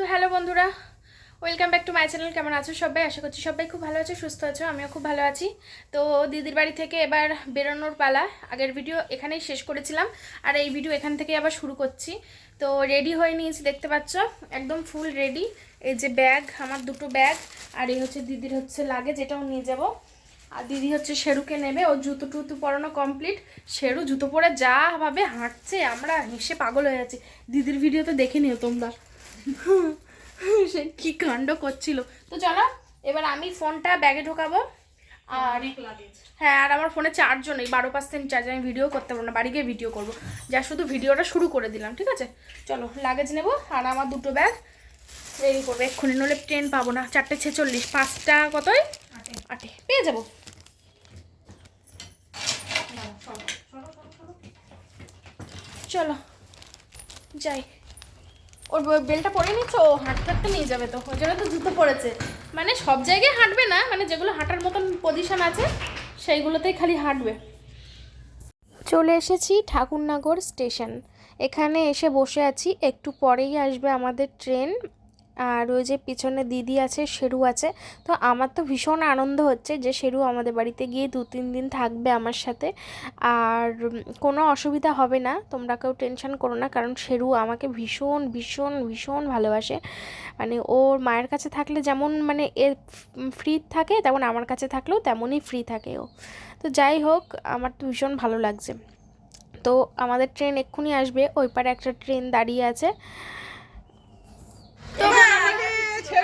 তো হ্যালো বন্ধুরা, welcome back to my channel. কেমন আছো সবাই? আশা করছি সবাই খুব ভালো আছো, সুস্থ আছো, আমিও খুব ভালো আছি। তো দিদির বাড়ি থেকে এবার বেরোনোর পালা, আগের ভিডিও এখানেই শেষ করেছিলাম, আর এই ভিডিও এখান থেকে আবার শুরু করছি। তো রেডি হয়ে নিয়েছি, দেখতে পাচ্ছ? একদম ফুল রেডি এই যে ব্যাগ আমার দুটো ব্যাগ আর এই হচ্ছে দিদির হচ্ছে লাগে যেটাও নিয়ে যাব। আর দিদি হচ্ছে শেরুকে নেবে, ও জুতো টুতো পরানো কমপ্লিট শেরু জুতো পরে যা ভাবে হাঁটছে, আমরা হেসে পাগল হয়ে যাচ্ছি। দিদির ভিডিও তো দেখে নিও তোমরা। সে কি কাণ্ড করছিল। তো চলো এবার আমি ফোনটা ব্যাগে ঢোকাবো। আর হ্যাঁ আর আমার ফোনে চার্জও নেই বারো পার্সেন্ট চার্জ আমি ভিডিও করতে পারব না বাড়ি গিয়ে ভিডিও করব। যা শুধু ভিডিওটা শুরু করে দিলাম ঠিক আছে? চলো লাগেজ নেব আর আমার দুটো ব্যাগ রেডি করব। এক্ষুনি নলে ট্রেন পাবো না। চারটে ছেচল্লিশ পাঁচটা কতই? আটে। পেয়ে যাব। চলো যাই। ওর বেলটা পরে নিচ্ছ, ও হাঁটতে হাঁটতে নিয়ে যাবে তো, ওই জন্য তো জুতো পড়েছে মানে সব জায়গায় হাঁটবে না মানে যেগুলো হাঁটার মতন পজিশন আছে, সেইগুলোতেই খালি হাঁটবে। চলে এসেছি ঠাকুরনগর স্টেশন। এখানে এসে বসে আছি, একটু পরেই আসবে আমাদের ট্রেন। আর ওই যে পিছনে দিদি আছে, শেরু আছে, তো আমার তো ভীষণ আনন্দ হচ্ছে যে শেরু আমাদের বাড়িতে গিয়ে দু, তিন দিন থাকবে আমার সাথে। আর কোনো অসুবিধা হবে না, তোমরা কেউ টেনশন করো না, কারণ শেরু আমাকে ভীষণ ভীষণ ভীষণ ভালোবাসে। মানে ওর মায়ের কাছে থাকলে যেমন মানে এ ফ্রি থাকে, তেমন আমার কাছে থাকলেও তেমনই ফ্রি থাকে ও। তো যাই হোক, আমার তো ভীষণ ভালো লাগছে। তো আমাদের ট্রেন এক্ষুনি আসবে, ওই পারে একটা ট্রেন দাঁড়িয়ে আছে। তো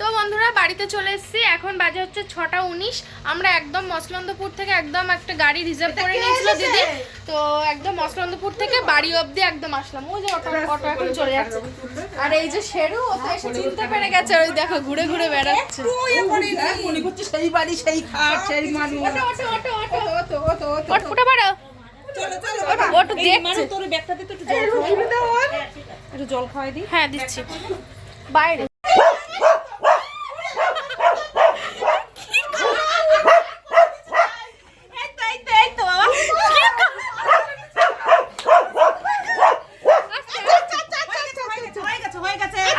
তো বন্ধুরা বাড়িতে চলে এসেছি। এখন বাজে হচ্ছে ছটা উনিশ। আমরা একদম মসলন্দপুর থেকে একদম একটা গাড়ি রিজার্ভ করে নিয়েছিল দিদি। তো একদম মসলন্দপুর থেকে বাড়ি অবধি একদম আসলাম। ওই যে অটো অটো এখন চলে যাচ্ছে। আর এই যে শেরু ও তো এসে চিনতে পেরে গেছে। ওই দেখো ঘুরে ঘুরে বেড়াচ্ছে। সেই বাড়ি সেই খাট সেই মানুষ একটু জল খাওয়াই। দিই হ্যাঁ দিচ্ছি। বাইরে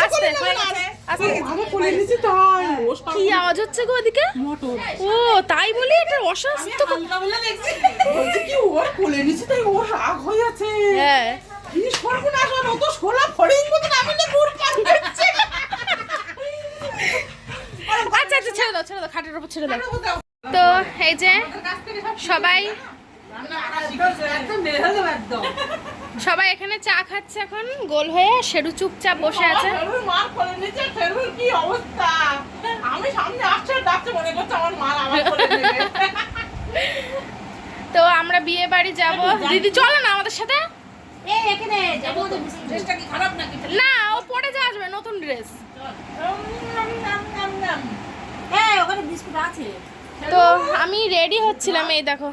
আস্তে আস্তে আমি খুলে নিয়েছি তাই কি আওয়াজ হচ্ছে গো ওদিকে? ও তাই বলি এটা অস্বাস্থ্য কি ওর খুলে নিয়েছি তাই ওর রাগ হয়ে আছে। হ্যাঁ। আচ্ছা আচ্ছা ছেড়ে দাও ছেড়ে দাও খাটের উপর ছেড়ে দাও। তো এই যে সবাই সবাই এখানে চা খাচ্ছে এখন গোল হয়ে শেরু চুপচাপ বসে আছে। মার খুলে নিয়েছে ফেরুর কি অবস্থা? আমি সামনে আসছে ডাকছে মনে করছে আমার মা আমার খুলে নেবে তো আমরা বিয়ে বাড়ি যাব। দিদি চলো না আমাদের সাথে। ড্রেসটা কি খারাপ নাকি? না ও পরে যা আসবে নতুন ড্রেস। তো আমি রেডি হচ্ছিলাম এই দেখো।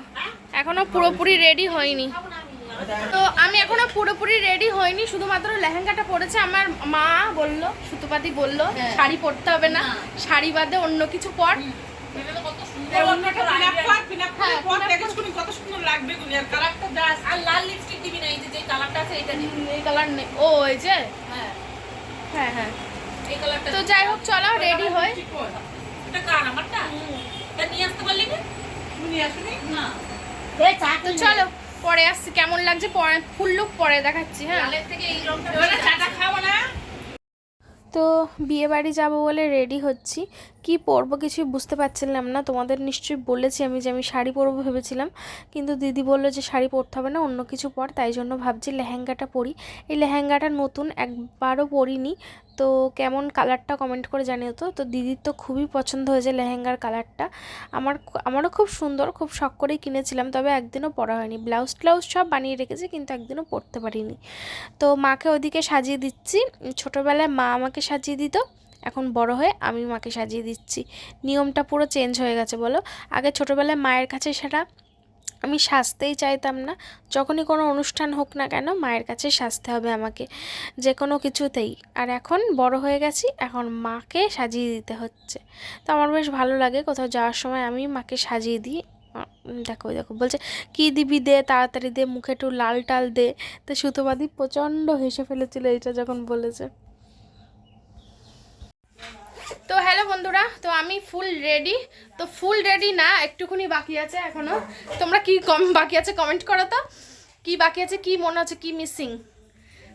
এখনও পুরোপুরি রেডি হইনি তো আমি এখনও পুরোপুরি রেডি হইনি শুধুমাত্র লেহেঙ্গাটা পরেছে। আমার মা বলল সুতোপাতি বলল শাড়ি পরতে হবে না শাড়ি বাদে অন্য কিছু পর। কত সুন্দর লাগবে গুলি আর কালারটা দাস আর লাল লিপস্টিক দিবি না এই যে যে কালারটা আছে এটা দিবি। এই কালার নেই। ও এই যে? হ্যাঁ। হ্যাঁ হ্যাঁ। এই কালারটা তো যাই হোক চলো রেডি হই। এটা কার আমারটা? এটা নিয়ে আসতে পারলি না? তুমি আসুনি? না। তো চলো। পরে আসছি কেমন লাগছে? পরে ফুল লুক পরে দেখাচ্ছি হ্যাঁ। থেকে এই রংটা খাব না। তো বিয়ে বাড়ি যাব বলে রেডি হচ্ছি। কি পরবো কিছুই বুঝতে পারছিলাম না। তোমাদের নিশ্চয়ই বলেছি আমি যে আমি শাড়ি পরবো ভেবেছিলাম। কিন্তু দিদি বলল যে শাড়ি পরতে হবে না, অন্য কিছু পর। তাই জন্য ভাবছি লেহেঙ্গাটা পরি। এই লেহেঙ্গাটা নতুন, একবারও পরিনি। তো কেমন কালারটা কমেন্ট করে জানিও তো। তো দিদির তো খুবই পছন্দ হয়েছে লেহেঙ্গার কালারটা। আমার আমারও খুব সুন্দর, খুব শখ করেই কিনেছিলাম। তবে একদিনও পরা হয়নি। ব্লাউজ ট্লাউজ সব বানিয়ে রেখেছি, কিন্তু একদিনও পরতে পারিনি। তো মাকে ওদিকে সাজিয়ে দিচ্ছি। ছোটোবেলায় মা আমাকে সাজিয়ে দিত। এখন বড় হয়ে আমি মাকে সাজিয়ে দিচ্ছি। নিয়মটা পুরো চেঞ্জ হয়ে গেছে, বলো? আগে ছোটোবেলায় মায়ের কাছে সেটা আমি সাজতেই চাইতাম না। যখনই কোনো অনুষ্ঠান হোক না কেন মায়ের কাছে সাজতে হবে আমাকে যে কোনো কিছুতেই। আর এখন বড় হয়ে গেছি, এখন মাকে সাজিয়ে দিতে হচ্ছে। তো আমার বেশ ভালো লাগে কোথাও যাওয়ার সময় আমি মাকে সাজিয়ে দিই। দেখো দেখো, বলছে, কি দিবি দে, তাড়াতাড়ি দে, মুখে একটু লাল টাল দে। তো সুতোবাদি প্রচণ্ড হেসে ফেলেছিল এটা যখন বলেছে। তো হ্যালো বন্ধুরা, তো আমি ফুল রেডি তো ফুল রেডি না, একটুখানি বাকি আছে এখনও তোমরা কি কম বাকি আছে কমেন্ট করো তো কি বাকি আছে, কি মনে আছে কি মিসিং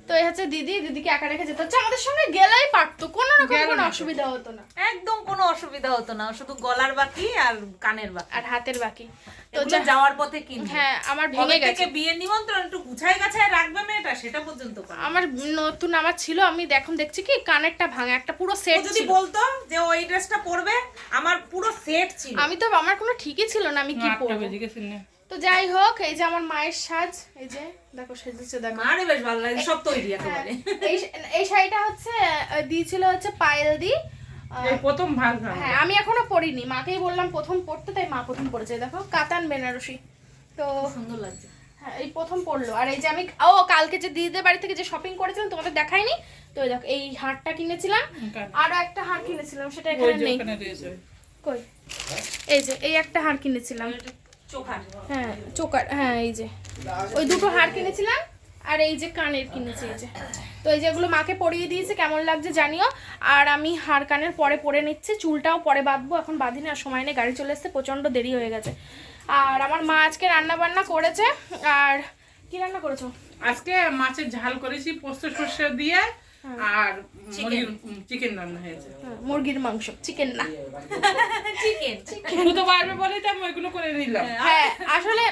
তো এই হচ্ছে দিদি দিদিকে একা রেখে যেতে হচ্ছে। আমাদের সঙ্গে গেলেই পারতো কোনো রকম কোনো অসুবিধা হতো না। একদম কোনো অসুবিধা হতো না। শুধু গলার বাকি আর কানের বাকি। আর হাতের বাকি। তো যাওয়ার পথে কিনবে হ্যাঁ আমার ভেঙে গেছে। বিয়ে নিমন্ত্রণ? একটু গুছাই গাছায় রাখবে মেয়েটা সেটা পর্যন্ত আমার নতুন আমার ছিল আমি এখন দেখছি কি কানেরটা ভাঙা একটা পুরো সেট যদি বলতো যে ওই ড্রেসটা পরবে আমার পুরো সেট ছিল। আমি তো আমার কোনো ঠিকই ছিল না আমি কি পরবো? তো যাই হোক এই যে আমার মায়ের সাজ এই যে দেখো সেজেছে দেখো। মারে বেশ ভালো লাগে সব তৈরি একেবারে। এই এই শাড়িটা হচ্ছে দিয়েছিল হচ্ছে পায়েল দি প্রথম ভাগ হ্যাঁ আমি এখনও পরিনি। মাকেই বললাম প্রথম পড়তে তাই মা প্রথম পড়েছে দেখো কাতান বেনারসি। তো সুন্দর লাগছে। হ্যাঁ এই প্রথম পড়ল আর এই যে আমি ও কালকে যে দিদিদের বাড়ি থেকে যে শপিং করেছিলাম তোমাদের দেখাইনি তো দেখো এই হারটা কিনেছিলাম। আরও একটা হার কিনেছিলাম সেটা এখানে নেই। কই? এই যে এই একটা হার কিনেছিলাম। হ্যাঁ চোকার হ্যাঁ এই যে। ওই দুটো হার কিনেছিলাম আর এই যে কানের কিনেছি এই যে। তো এই যেগুলো মাকে পরিয়ে দিয়েছে কেমন লাগছে জানিও। আর আমি হার কানের পরে পরে নিচ্ছি চুলটাও পরে বাঁধবো। এখন বাঁধিনি আর সময় নেই গাড়ি চলে এসছে প্রচণ্ড দেরি হয়ে গেছে। আর আমার মা আজকে রান্না বান্না করেছে আর কি রান্না করেছ? আজকে মাছের ঝাল করেছি পোস্ত সর্ষে দিয়ে আর চিকেন রান্না হয়েছে। হ্যাঁ, মুরগির মাংস চিকেন না। চিকেন শুধু বাড়বে বলেই তো আমি ওইগুলো করে নিলাম। হ্যাঁ আসলে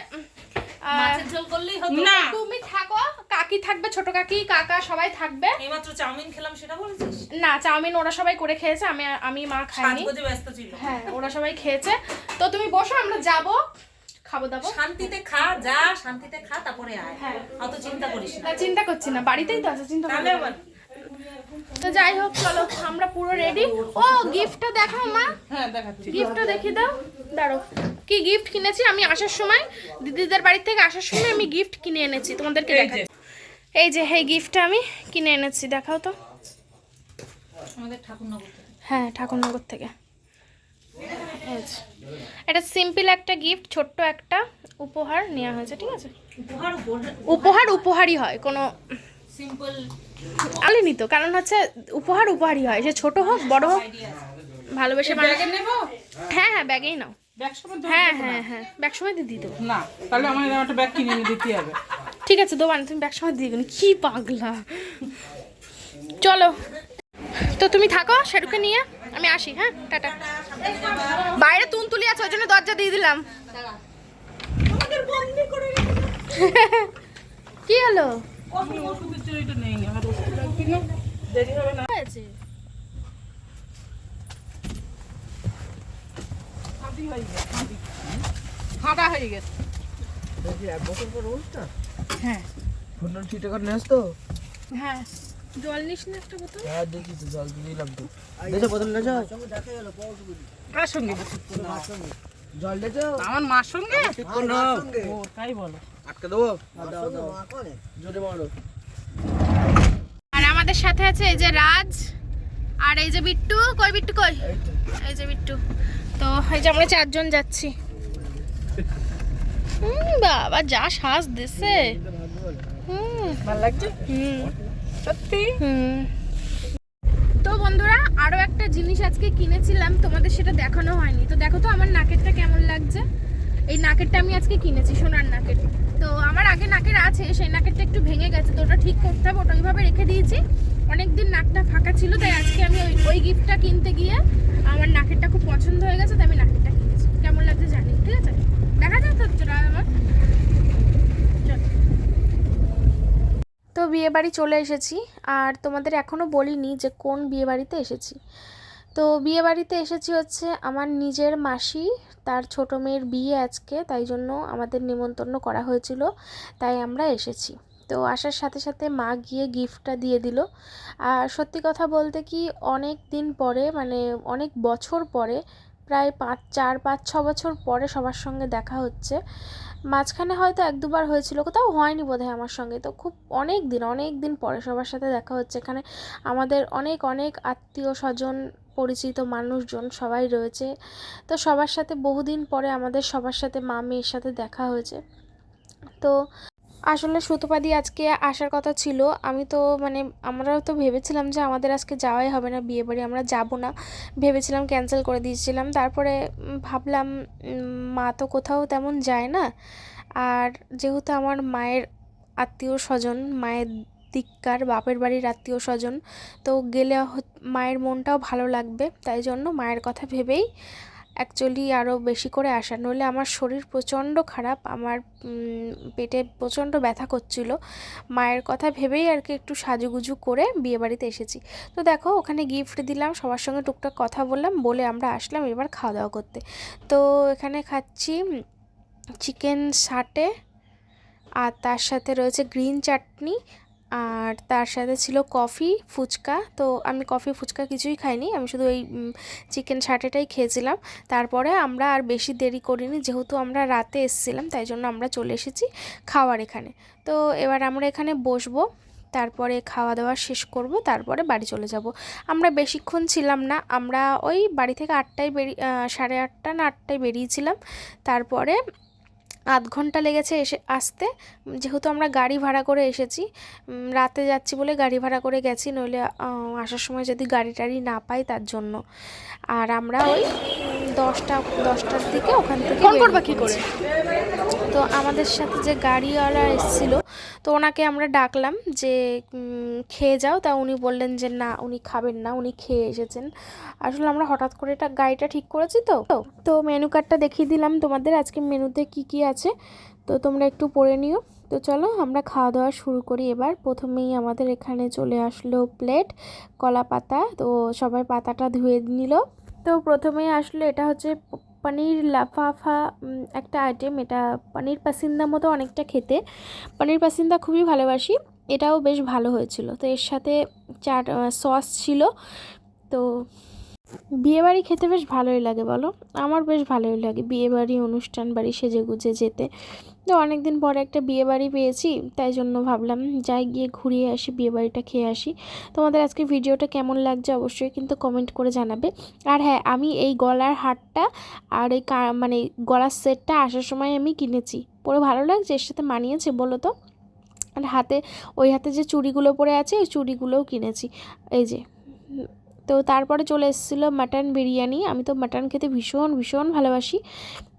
মাছের ঝোল করলেই হতো। না। তুমি থাকো কাকি থাকবে ছোট কাকি কাকা সবাই থাকবে। এইমাত্র চাউমিন খেলাম সেটা বলেছিস? না চাউমিন ওরা সবাই করে খেয়েছে আমি আমি মা খাইনি। ব্যস্ত ছিল। হ্যাঁ ওরা সবাই খেয়েছে। তো তুমি বসো আমরা যাব। খাব দাবো। শান্তিতে খা যা শান্তিতে খা তারপরে আয়। হ্যাঁ। অত চিন্তা করিস না। না চিন্তা করছি না বাড়িতেই তো আছে চিন্তা না। তো যাই হোক চলো আমরা পুরো রেডি ও গিফটটা দেখাও মা। হ্যাঁ দেখাচ্ছি। গিফটটা দেখিয়ে দাও। দাঁড়ো কি গিফট কিনেছি? আমি আসার সময় দিদিদের বাড়ি থেকে আসার সময় আমি গিফট কিনে এনেছি তোমাদেরকে দেখাই এই যে এই গিফটটা আমি কিনে এনেছি দেখাও তো। আমাদের ঠাকুরনগর হ্যাঁ ঠাকুরনগর থেকে। এটা সিম্পল একটা গিফট ছোট্ট একটা উপহার নেওয়া হয়েছে ঠিক আছে? উপহার উপহার উপহারই হয় কোনো সিম্পল আলিনি তো কারণ হচ্ছে উপহার উপহারই হয় সে ছোট হোক বড় হোক ভালোবেসে হ্যাঁ হ্যাঁ ব্যাগেই নাও। ব্যাগ সময় ধরে হ্যাঁ হ্যাঁ হ্যাঁ ব্যাগ সময় দিয়ে দিতে না তাহলে আমার একটা ব্যাগ কিনে এনে দিতে হবে। ঠিক আছে দোকান তুমি ব্যাগ সময় দিয়ে দিবেন কি পাগলা। চলো তো তুমি থাকো শেরুকে নিয়ে আমি আসি হ্যাঁ টাটা। বাইরে তুনতুলি আছে ওই জন্য দরজা দিয়ে দিলাম। কি হলো? দেরি হবে না। হয়েছে হাঁটি হয়ে গেছে হাঁটি। হাঁটা হয়ে গেছে হ্যাঁ ফোনটা ঠিক করে নিস তো হ্যাঁ জল নিস না একটা বোতল। হ্যাঁ দেখি তো জল দিয়ে দিলাম তো দেছো বোতল নেছো কার সঙ্গে জল দেছো আমার মার সঙ্গে কোন ও তাই বলো আটকে দেবো জোরে মারো আর আমাদের সাথে আছে এই যে রাজ আর এই যে বিট্টু কই বিট্টু কই? এই যে বিট্টু। তো এই যে আমরা চারজন যাচ্ছি। হুম বাবা যা শ্বাস দিছে। হুম। ভালো লাগছে? হুম। সত্যি? হুম। তো বন্ধুরা আরও একটা জিনিস আজকে কিনেছিলাম তোমাদের সেটা দেখানো হয়নি। তো দেখো তো আমার নাকেরটা কেমন লাগছে। এই নাকেরটা আমি আজকে কিনেছি, সোনার নাকের। তো আমার আগে নাকের আছে, সেই নাকেরটা একটু ভেঙে গেছে, তো ওটা ঠিক করতে হবে, ওটা ওইভাবে রেখে দিয়েছি। অনেকদিন নাকটা ফাঁকা ছিল, তাই আজকে আমি ওই ওই গিফটটা কিনতে গিয়ে আমার নাকেরটা খুব পছন্দ হয়ে গেছে, তাই আমি নাকেরটা কিনেছি। কেমন লাগছে জানি, ঠিক আছে? দেখা যায় তো আমার তো বিয়ে বাড়ি চলে এসেছি, আর তোমাদের এখনও বলিনি যে কোন বিয়ে বাড়িতে এসেছি। তো বিয়ে বাড়িতে এসেছি হচ্ছে আমার নিজের মাসি, তার ছোট মেয়ের বিয়ে আজকে, তাই জন্য আমাদের নিমন্ত্রণ করা হয়েছিল, তাই আমরা এসেছি। তো আসার সাথে সাথে মা গিয়ে গিফটটা দিয়ে দিল। আর সত্যি কথা বলতে কি, অনেক দিন পরে মানে অনেক বছর পরে, প্রায় পাঁচ, চার, পাঁচ, ছ বছর পরে সবার সঙ্গে দেখা হচ্ছে। মাঝখানে হয়তো এক দুবার হয়েছিল, কোথাও হয়নি বোধহয় আমার সঙ্গে। তো খুব অনেক দিন অনেক দিন পরে সবার সাথে দেখা হচ্ছে। এখানে আমাদের অনেক অনেক আত্মীয় স্বজন পরিচিত মানুষজন সবাই রয়েছে। তো সবার সাথে বহুদিন পরে আমাদের সবার সাথে মা মেয়ের সাথে দেখা হয়েছে। তো আসলে সুতোপাদি আজকে আসার কথা ছিল। আমি তো মানে আমরাও তো ভেবেছিলাম যে আমাদের আজকে যাওয়াই হবে না বিয়ে বাড়ি আমরা যাব না। ভেবেছিলাম ক্যান্সেল করে দিয়েছিলাম। তারপরে ভাবলাম মা তো কোথাও তেমন যায় না। আর যেহেতু আমার মায়ের আত্মীয় স্বজন, মায়ের দিককার বাপের বাড়ির আত্মীয় স্বজন তো গেলে মায়ের মনটাও ভালো লাগবে, তাই জন্য মায়ের কথা ভেবেই অ্যাকচুয়ালি আরও বেশি করে আসা। নইলে আমার শরীর প্রচণ্ড খারাপ, আমার পেটে প্রচণ্ড ব্যথা করছিল। মায়ের কথা ভেবেই আর কি একটু সাজুগুজু করে বিয়েবাড়িতে এসেছি। তো দেখো, ওখানে গিফট দিলাম, সবার সঙ্গে টুকটাক কথা বললাম, বলে আমরা আসলাম এবার খাওয়া দাওয়া করতে। তো এখানে খাচ্ছি চিকেন সাটে আর তার সাথে রয়েছে গ্রিন চাটনি আর তার সাথে ছিল কফি, ফুচকা। তো আমি কফি, ফুচকা কিছুই খাইনি। আমি শুধু ওই চিকেন সাটেটাই খেয়েছিলাম। তারপরে আমরা আর বেশি দেরি করিনি। যেহেতু আমরা রাতে এসেছিলাম, তাই জন্য আমরা চলে এসেছি খাওয়ার এখানে। তো এবার আমরা এখানে বসবো। তারপরে খাওয়া দাওয়া শেষ করব। তারপরে বাড়ি চলে যাব। আমরা বেশিক্ষণ ছিলাম না। আমরা ওই বাড়ি থেকে আটটায় বেরিয়ে সাড়ে আটটা না আটটায় বেরিয়েছিলাম। তারপরে আধ ঘণ্টা লেগেছে এসে আসতে। যেহেতু আমরা গাড়ি ভাড়া করে এসেছি রাতে যাচ্ছি বলে গাড়ি ভাড়া করে গেছি নইলে আসার সময় যদি গাড়ি টাড়ি না পাই তার জন্য। আর আমরা ওই দশটা দশটার দিকে ওখান থেকে ফোন করবা কি করে? তো আমাদের সাথে যে গাড়িওয়ালা এসেছিল, তো ওনাকে আমরা ডাকলাম যে খেয়ে যাও। তা উনি বললেন যে, না, উনি খাবেন না, উনি খেয়ে এসেছেন। আসলে আমরা হঠাৎ করে এটা গাড়িটা ঠিক করেছি তো। তো মেনু কার্ডটা দেখিয়ে দিলাম তোমাদের আজকে মেনুতে কি কি আছে। তো তোমরা একটু পড়ে নিও। তো চলো আমরা খাওয়া দাওয়া শুরু করি এবার। প্রথমেই আমাদের এখানে চলে আসলো প্লেট, কলা পাতা। তো সবাই পাতাটা ধুয়ে নিল। তো প্রথমেই আসলো এটা হচ্ছে পনির লাফাফা একটা আইটেম এটা পনির পাসিন্দা মতো অনেকটা খেতে। পনির পাসিন্দা খুবই ভালোবাসি, এটাও বেশ ভালো হয়েছিল। তো এর সাথে চাট সস ছিল। তো বিয়েবাড়ি খেতে বেশ ভালোই লাগে বলো। আমার বেশ ভালোই লাগে বিয়েবাড়ি, অনুষ্ঠান বাড়ি সেজে গুজে যেতে। তো অনেক দিন পরে একটা বিয়েবাড়ি পেয়েছি, তাই জন্য ভাবলাম যাই গিয়ে ঘুরিয়ে আসি, বিয়েবাড়িটা খেয়ে আসি। তোমাদের আজকে ভিডিওটা কেমন লাগছে অবশ্যই কিন্তু কমেন্ট করে জানাবে। আর হ্যাঁ আমি এই গলার হারটা আর এই মানে গলার সেটটা আসার সময় আমি কিনেছি। পরে ভালো লাগছে, এর সাথে মানিয়েছে, বলো তো। আর হাতে, ওই হাতে যে চুড়িগুলো পরে আছে, ওই চুড়িগুলোও কিনেছি। এই যে তো তারপরে চলে এসেছিল মাটন বিরিয়ানি। আমি তো মাটন খেতে ভীষণ ভীষণ ভালোবাসি।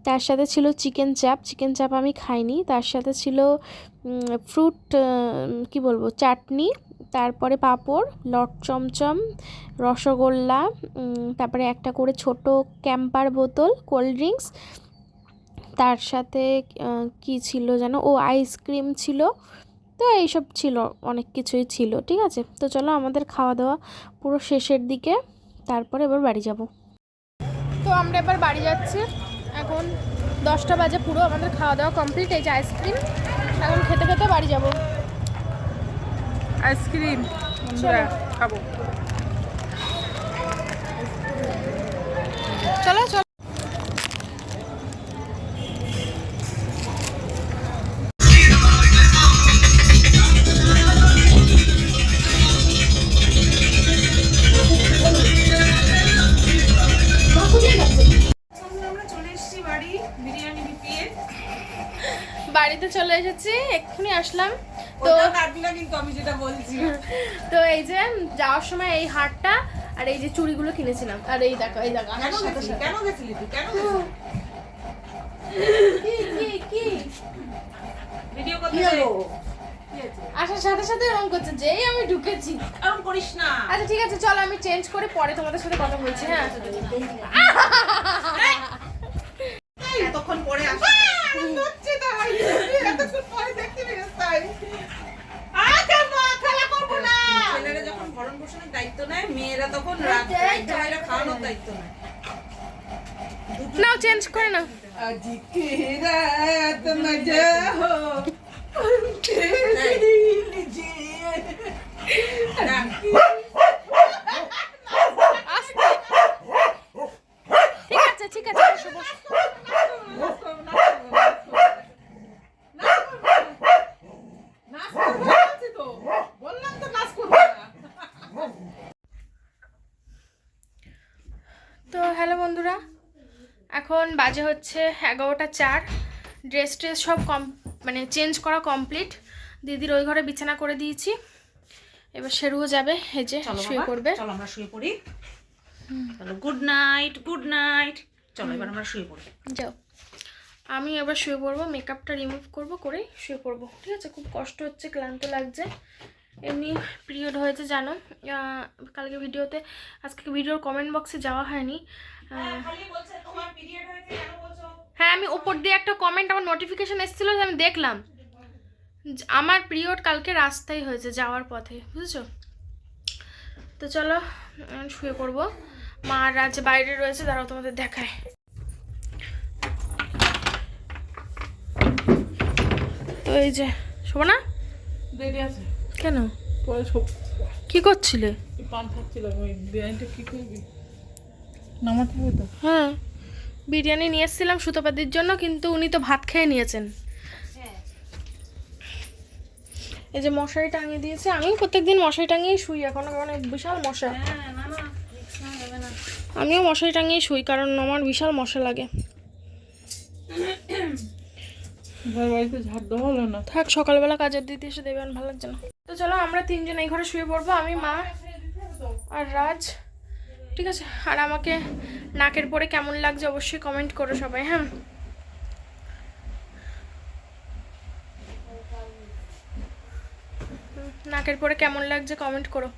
তার সাথে ছিল চিকেন চাপ চিকেন চাপ আমি খাইনি। তার সাথে ছিল ফ্রুট কি বলব, চাটনি। তারপরে পাঁপড়, লট চমচম, রসগোল্লা তারপরে একটা করে ছোট ক্যাম্পার বোতল কোল্ড ড্রিঙ্কস তার সাথে কি ছিল যেন? ও আইসক্রিম ছিল। তো এইসব ছিল অনেক কিছুই ছিল ঠিক আছে? তো চলো আমাদের খাওয়া দাওয়া পুরো শেষের দিকে তারপরে এবার বাড়ি যাব। তো আমরা এবার বাড়ি যাচ্ছি। এখন দশটা বাজে পুরো আমাদের খাওয়া দাওয়া কমপ্লিট এই যে আইসক্রিম। এখন খেতে খেতে বাড়ি যাব। আইসক্রিম? খাব। চলো চলো। এক্ষুনি আসলাম। তো কিন্তু আমি যেটা বলছি। তো এই যে যাওয়ার সময় এই হারটা আর এই যে চুড়িগুলো কিনেছিলাম। আর এই দেখো এই দেখো কেন আসার সাথে গেছিলি? সাথে। কেন গেছিলি তুই? কেন কি কি কি? ভিডিও করতে আসার সাথে সাথে এরকম করছে যেই আমি ঢুকেছি। এরকম করিস না। আচ্ছা ঠিক আছে চলো আমি চেঞ্জ করে পরে তোমাদের সাথে কথা বলছি হ্যাঁ? Now change corner. Adikira. বাজে হচ্ছে এগারোটা চার। ড্রেস ট্রেস সব কম মানে চেঞ্জ করা কমপ্লিট দিদির ওই ঘরে বিছানা করে দিয়েছি। এবার শেরুও যাবে হেজে শুয়ে পড়বে। চলো আমরা শুয়ে পড়ি। চলো গুড নাইট গুড নাইট চলো এবার আমরা শুয়ে পড়ি। যাও। আমি এবার শুয়ে পড়ব মেকআপটা রিমুভ করব করে শুয়ে পড়ব। ঠিক আছে খুব কষ্ট হচ্ছে ক্লান্ত লাগছে। এমনি পিরিয়ড হয়েছে জানো। কালকে ভিডিওতে আজকে ভিডিওর কমেন্ট বক্সে যাওয়া হয়নি। আহ, খালি বলছে তোমার পিরিয়ড হয়েছে কেন বলছো? হ্যাঁ আমি উপর দিয়ে একটা কমেন্ট আমার নোটিফিকেশন এসেছিল যে আমি দেখলাম। আমার পিরিয়ড কালকে রাস্তায় হয়েছে যাওয়ার পথে বুঝেছ? তো চলো শুয়ে পড়ব। মা আর রাজ বাইরে রয়েছে দাঁড়াও তোমাদের দেখায়। তো এই যে শোবো না দেরি আছে। কেন? কি করছিলে? পান খাচ্ছিলাম ওই বিরিয়ানিটা কি করবি? নামাতে হবে তো? হ্যাঁ। বিরিয়ানি নিয়ে এসেছিলাম সুতোপাতির জন্য কিন্তু উনি তো ভাত খেয়ে নিয়েছেন। এই যে মশারি টাঙিয়ে দিয়েছে আমি প্রত্যেকদিন মশারি টাঙিয়ে শুই এখন মানে বিশাল মশা। হ্যাঁ আমিও মশারি টাঙিয়ে শুই কারণ আমার বিশাল মশা লাগে। থাক সকালবেলা কাজের দিতে এসে দেবেন ভালো লাগছে না। তো চলো আমরা তিনজন এই ঘরে শুয়ে পড়ব আমি মা আর রাজ। ঠিক আছে? আর আমাকে নাকের পরে কেমন লাগছে অবশ্যই কমেন্ট করো সবাই হ্যাঁ? নাকের পরে কেমন লাগছে কমেন্ট করো।